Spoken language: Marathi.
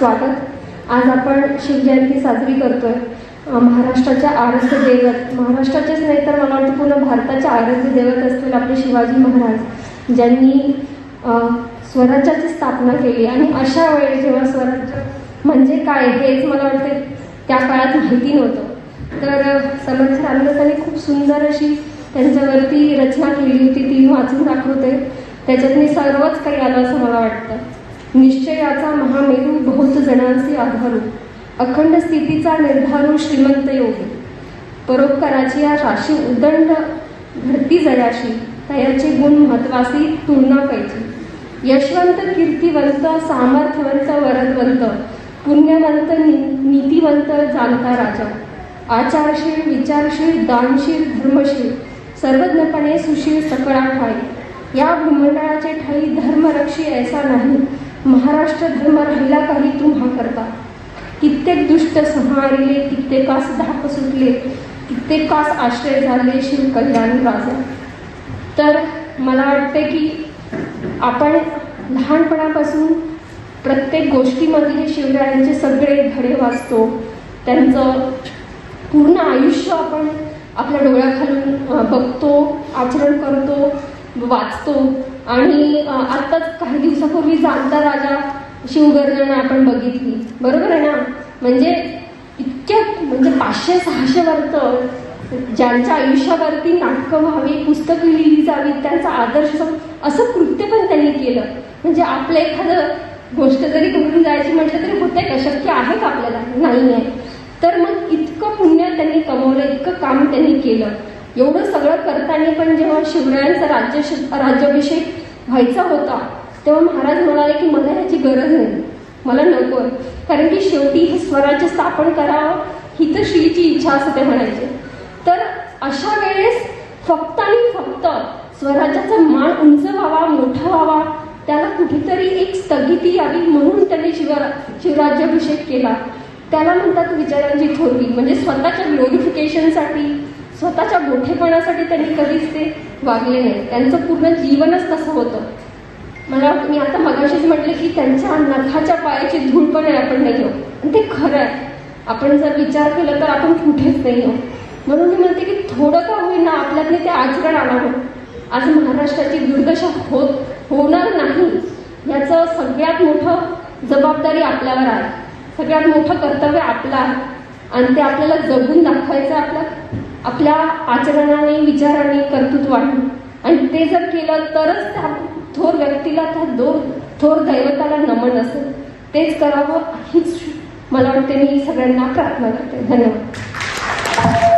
स्वागत. आज आपण शिवजयंती साजरी करतोय. महाराष्ट्राच्या आराध्य दैवत महाराष्ट्राचेच नाही तर मला वाटतं पूर्ण भारताच्या आराध्य दैवत असलेले आपले शिवाजी महाराज ज्यांनी स्वराज्याची स्थापना केली. आणि अशा वेळी जेव्हा स्वराज्य म्हणजे काय हेच मला वाटतं त्या काळात माहिती नव्हतं. तर समर्थ रामदासांनी खूप सुंदर अशी त्यांच्यावरती रचना केली होती. ती वाचून दाखवते. त्याच्यात मी सर्वच काही आलं असं मला वाटतं. निश्चयाचा महामेरू बहुत जणांचे आधारू अखंड स्थितीचा निर्धारू श्रीमंत योगी. परोपकाराची या राशी उदंड घडती जयाशी तयाचे गुण महत्वासी तुलना पाहिजे. यशवंत कीर्तिवंत सामर्थ्यवंत वरदवंत पुण्यवंत नि- नीतिवंत जाणता राजा. आचारशील विचारशील दानशील धर्मशील सर्वज्ञपणे सुशील सकळा ठाई या भूमंडळाचे महाराष्ट्र धर्म राहिला काही तुम्हा करता कित्येक दुष्ट संहारिले कित्येकास धाक सुटले कित्येकास आश्रय झाले शिव कल्याण राजा तर मला वाटते की आपण लहानपणापासून प्रत्येक गोष्टीमध्ये शिवरायांचे सगळे धडे वाचतो. त्यांचं पूर्ण आयुष्य आपण आपल्या डोळ्याखालून बघतो आचरण करतो. वाचतो. आणि आत्ताच काही दिवसापूर्वी जाणता राजा शिवगर्जना आपण बघितली. बरोबर आहे ना? म्हणजे इतक्या म्हणजे पाचशे सहाशे वर्त ज्यांच्या आयुष्यावरती नाटकं व्हावी पुस्तकं लिहिली जावी त्यांचा आदर्श असं कृत्य पण त्यांनी केलं. म्हणजे आपलं एखादं गोष्ट जरी घडून जायची म्हटलं तरी होते का शक्य आहे का आपल्याला? नाही आहे तर मग इतकं पुण्य त्यांनी कमवलं इतकं काम त्यांनी केलं. एवढं सगळं करताना पण जेव्हा शिवरायांचा राज्य राज्याभिषेक व्हायचा होता तेव्हा महाराज म्हणाले की मला ह्याची गरज नाही मला नको. आहे कारण की शेवटी हे स्वराज्य स्थापन करावं ही तर श्रीची इच्छा असं ते म्हणायचे. तर अशा वेळेस फक्त आणि फक्त स्वराज्याचा मान उंच व्हावा मोठा व्हावा त्याला कुठेतरी एक स्थगिती यावी म्हणून त्यांनी शिवरा शिवराज्याभिषेक केला. त्याला म्हणतात विचारांची थोरवी म्हणजे स्वतःच्या ग्लोरिफिकेशनसाठी स्वतःच्या मोठेपणासाठी त्यांनी कधीच ते वागले नाही. त्यांचं पूर्ण जीवनच तसं होतं. मला मी आता मगाशीच म्हटलं की त्यांच्या नखाच्या पायाची धूळ पण आहे आपण नाही आहोत आणि ते खरं आहे. आपण जर विचार केला तर आपण कुठेच नाही आहोत म्हणून मी म्हणते की थोडं का होईना आपल्यातले ते आचरण आणावं. आज महाराष्ट्राची दुर्दशा होत होणार नाही याचं सगळ्यात मोठं जबाबदारी आपल्यावर आहे. सगळ्यात मोठं कर्तव्य आपलं आहे. आणि ते आपल्याला जगून दाखवायचं आपलं आपल्या आपल्या आचरणाने विचाराने कर्तृत्वाने. आणि ते जर केलं तरच त्या थोर व्यक्तीला त्या दो थोर दैवताला नमन असेल. तेच करावं हीच मला वाटते मी सगळ्यांना प्रार्थना करते. धन्यवाद.